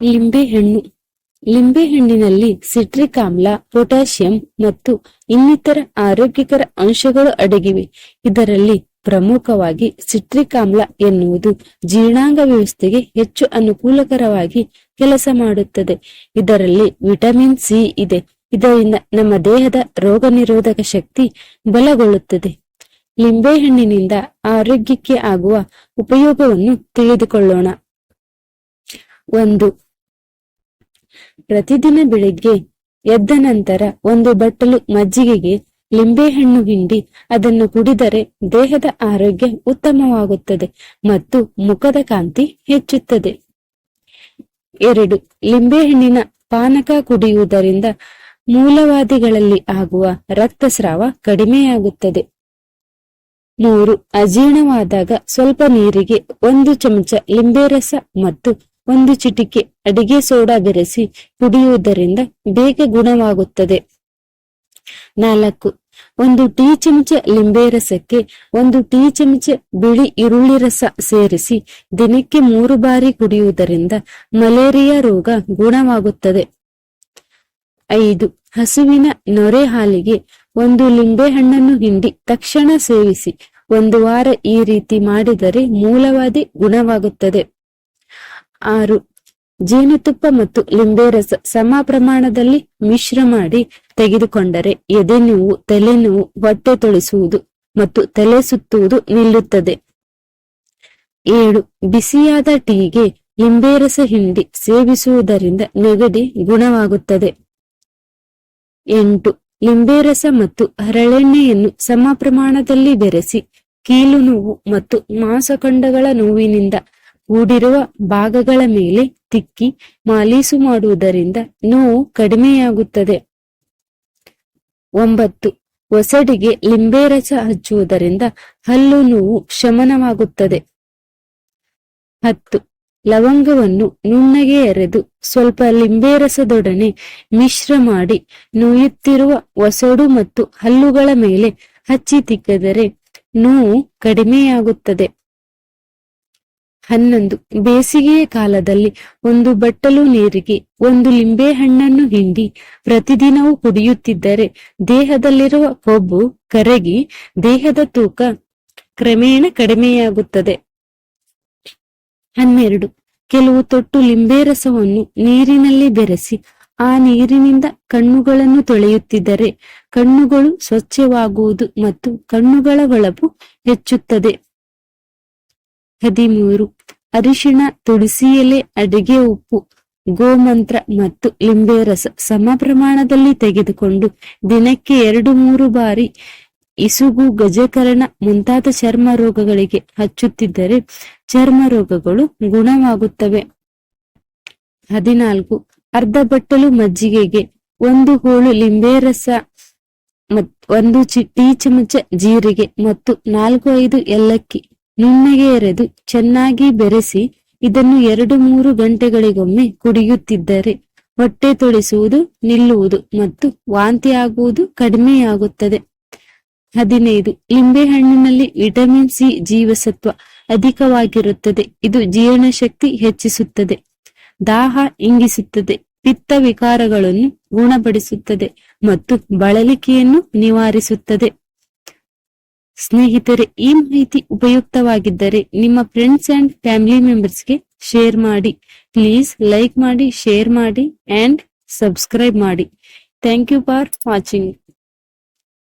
ಲಿಂಬೆಹಣ್ಣು ಲಿಂಬೆಹಣ್ಣಿನಲ್ಲಿ citric ಆಮ್ಲ potassium ಮತ್ತು ಇನ್ನಿತರ ಆರೋಗ್ಯಕರ ಅಂಶಗಳು ಅಡಗಿವೆ. ಇದರಲ್ಲಿ ಪ್ರಮುಖವಾಗಿ ಸಿಟ್ರಿಕ್ ಆಮ್ಲ ಎನ್ನುವುದು ಜೀರ್ಣಾಂಗ ವ್ಯವಸ್ಥೆಗೆ ಹೆಚ್ಚು ಅನುಕೂಲಕರವಾಗಿ ಕೆಲಸ ಮಾಡುತ್ತದೆ. ಇದರಲ್ಲಿ ವಿಟಮಿನ್ ಸಿ ಇದೆ. ಇದರಿಂದ ನಮ್ಮ ದೇಹದ ರೋಗ ನಿರೋಧಕ ಶಕ್ತಿ ಬಲಗೊಳ್ಳುತ್ತದೆ. ಲಿಂಬೆಹಣ್ಣಿನಿಂದ ಆರೋಗ್ಯಕ್ಕೆ ಆಗುವ ಉಪಯೋಗವನ್ನು ತಿಳಿದುಕೊಳ್ಳೋಣ. ಒಂದು ಪ್ರತಿದಿನ ಬೆಳಿಗ್ಗೆ ಎದ್ದ ನಂತರ ಒಂದು ಬಟ್ಟಲು ಮಜ್ಜಿಗೆಗೆ ಲಿಂಬೆಹಣ್ಣು ಹಿಂಡಿ ಅದನ್ನು ಕುಡಿದರೆ ದೇಹದ ಆರೋಗ್ಯ ಉತ್ತಮವಾಗುತ್ತದೆ ಮತ್ತು ಮುಖದ ಕಾಂತಿ ಹೆಚ್ಚುತ್ತದೆ. ಎರಡು ಲಿಂಬೆಹಣ್ಣಿನ ಪಾನಕ ಕುಡಿಯುವುದರಿಂದ ಮೂಲವಾದಿಗಳಲ್ಲಿ ಆಗುವ ರಕ್ತಸ್ರಾವ ಕಡಿಮೆಯಾಗುತ್ತದೆ. ಮೂರು, ಅಜೀರ್ಣವಾದಾಗ ಸ್ವಲ್ಪ ನೀರಿಗೆ ಒಂದು ಚಮಚ ಲಿಂಬೆ ರಸ ಮತ್ತು ಒಂದು ಚಿಟಿಕೆ, ಅಡಿಗೆ ಸೋಡಾ ಬೆರೆಸಿ ಕುಡಿಯುವುದರಿಂದ ಬೇಗ ಗುಣವಾಗುತ್ತದೆ. ನಾಲ್ಕು, ಒಂದು ಟೀ ಚಮಚ ಲಿಂಬೆ ರಸಕ್ಕೆ ಒಂದು ಟೀ ಚಮಚ ಬಿಳಿ ಈರುಳ್ಳಿ ರಸ ಸೇರಿಸಿ ದಿನಕ್ಕೆ ಮೂರು ಬಾರಿ ಕುಡಿಯುವುದರಿಂದ ಮಲೇರಿಯಾ ರೋಗ ಗುಣವಾಗುತ್ತದೆ. ಐದು, ಹಸುವಿನ ನೊರೆ ಹಾಲಿಗೆ ಒಂದು ಲಿಂಬೆ ಹಣ್ಣನ್ನು ಹಿಂಡಿ ತಕ್ಷಣ ಸೇವಿಸಿ ಒಂದು ವಾರ ಈ ರೀತಿ ಮಾಡಿದರೆ ಮೂಲವಾದಿ ಗುಣವಾಗುತ್ತದೆ. ಆರು. ಜೇನುತುಪ್ಪ ಮತ್ತು ಲಿಂಬೆ ರಸ ಸಮ ಪ್ರಮಾಣದಲ್ಲಿ ಮಿಶ್ರ ಮಾಡಿ ತೆಗೆದುಕೊಂಡರೆ ಎದೆ ನೋವು ತಲೆನೋವು ಹೊಟ್ಟೆ ತೊಳಿಸುವುದು ಮತ್ತು ತಲೆ ಸುತ್ತುವುದು ನಿಲ್ಲುತ್ತದೆ. ಏಳು. ಬಿಸಿಯಾದ ಟೀಗೆ ಲಿಂಬೆ ರಸ ಹಿಂಡಿ ಸೇವಿಸುವುದರಿಂದ ನೆಗಡಿ ಗುಣವಾಗುತ್ತದೆ. ಎಂಟು. ಲಿಂಬೆ ರಸ ಮತ್ತು ಹರಳೆಣ್ಣೆಯನ್ನು ಸಮ ಪ್ರಮಾಣದಲ್ಲಿ ಬೆರೆಸಿ ಕೀಲು ನೋವು ಮತ್ತು ಮಾಂಸಖಂಡಗಳ ನೋವಿನಿಂದ ಕೂಡಿರುವ ಭಾಗಗಳ ಮೇಲೆ ತಿಕ್ಕಿ ಮಾಲೀಸು ಮಾಡುವುದರಿಂದ ನೋವು ಕಡಿಮೆಯಾಗುತ್ತದೆ. ಒಂಬತ್ತು. ಒಸಡಿಗೆ ಲಿಂಬೆ ರಸ ಹಚ್ಚುವುದರಿಂದ ಹಲ್ಲು ನೋವು ಶಮನವಾಗುತ್ತದೆ. ಹತ್ತು. ಲವಂಗವನ್ನು ನುಣ್ಣಗೆ ಎರೆದು ಸ್ವಲ್ಪ ಲಿಂಬೆ ರಸದೊಡನೆ ಮಿಶ್ರ ಮಾಡಿ ನೋಯುತ್ತಿರುವ ಒಸಡು ಮತ್ತು ಹಲ್ಲುಗಳ ಮೇಲೆ ಹಚ್ಚಿ ತಿಕ್ಕಿದರೆ ನೋವು ಕಡಿಮೆಯಾಗುತ್ತದೆ. ಹನ್ನೊಂದು. ಬೇಸಿಗೆಯ ಕಾಲದಲ್ಲಿ ಒಂದು ಬಟ್ಟಲು ನೀರಿಗೆ ಒಂದು ಲಿಂಬೆ ಹಣ್ಣನ್ನು ಹಿಂಡಿ ಪ್ರತಿದಿನವೂ ಕುಡಿಯುತ್ತಿದ್ದರೆ ದೇಹದಲ್ಲಿರುವ ಕೊಬ್ಬು ಕರಗಿ ದೇಹದ ತೂಕ ಕ್ರಮೇಣ ಕಡಿಮೆಯಾಗುತ್ತದೆ. ಹನ್ನೆರಡು. ಕೆಲವು ತೊಟ್ಟು ಲಿಂಬೆ ರಸವನ್ನು ನೀರಿನಲ್ಲಿ ಬೆರೆಸಿ ಆ ನೀರಿನಿಂದ ಕಣ್ಣುಗಳನ್ನು ತೊಳೆಯುತ್ತಿದ್ದರೆ ಕಣ್ಣುಗಳು ಸ್ವಚ್ಛವಾಗುವುದು ಮತ್ತು ಕಣ್ಣುಗಳ ಹೊಳಪು ಹೆಚ್ಚುತ್ತದೆ. ಹದಿಮೂರು ಅರಿಶಿಣ ತುಳಸಿ ಎಲೆ ಅಡಿಗೆ ಉಪ್ಪು, ಗೋಮಂತ್ರ ಮತ್ತು ಲಿಂಬೆ ರಸ ಸಮ ಪ್ರಮಾಣದಲ್ಲಿ ತೆಗೆದುಕೊಂಡು ದಿನಕ್ಕೆ ಎರಡು ಮೂರು ಬಾರಿ ಇಸುಗು, ಗಜಕರಣ ಮುಂತಾದ ಚರ್ಮ ರೋಗಗಳಿಗೆ ಹಚ್ಚುತ್ತಿದ್ದರೆ ಚರ್ಮ ರೋಗಗಳು ಗುಣವಾಗುತ್ತವೆ. ಹದಿನಾಲ್ಕು. ಅರ್ಧ ಬಟ್ಟಲು ಮಜ್ಜಿಗೆಗೆ ಒಂದು ಹೋಳು ಲಿಂಬೆ ರಸ ಒಂದು ಚಿ, ಟೀ, ಚಮಚ ಜೀರಿಗೆ ಮತ್ತು ನಾಲ್ಕು, ಐದು, ಏಲಕ್ಕಿ. ನುಣ್ಣಗೆ ಎರೆದು ಚೆನ್ನಾಗಿ ಬೆರೆಸಿ ಇದನ್ನು ಎರಡು ಮೂರು ಗಂಟೆಗಳಿಗೊಮ್ಮೆ ಕುಡಿಯುತ್ತಿದ್ದರೆ ಹೊಟ್ಟೆ ತೊಳಿಸುವುದು ನಿಲ್ಲುವುದು ಮತ್ತು ವಾಂತಿ ಆಗುವುದು ಕಡಿಮೆಯಾಗುತ್ತದೆ. ಹದಿನೈದು. ಲಿಂಬೆಹಣ್ಣಿನಲ್ಲಿ ವಿಟಮಿನ್ ಸಿ ಜೀವಸತ್ವ ಅಧಿಕವಾಗಿರುತ್ತದೆ. ಇದು ಜೀರ್ಣಶಕ್ತಿ ಹೆಚ್ಚಿಸುತ್ತದೆ. ದಾಹ ಇಂಗಿಸುತ್ತದೆ. ಪಿತ್ತ ವಿಕಾರಗಳನ್ನು ಗುಣಪಡಿಸುತ್ತದೆ ಮತ್ತು ಬಳಲಿಕೆಯನ್ನು ನಿವಾರಿಸುತ್ತದೆ. ಸ್ನೇಹಿತರೆ, ಈ ಮಾಹಿತಿ ಉಪಯುಕ್ತವಾಗಿದ್ದರೆ ನಿಮ್ಮ ಫ್ರೆಂಡ್ಸ್ ಅಂಡ್ ಫ್ಯಾಮಿಲಿ ಮೆಂಬರ್ಸ್ಗೆ ಶೇರ್ ಮಾಡಿ. ಪ್ಲೀಸ್ ಲೈಕ್ ಮಾಡಿ ಶೇರ್ ಮಾಡಿ ಅಂಡ್ ಸಬ್ಸ್ಕ್ರೈಬ್ ಮಾಡಿ. Thank you for watching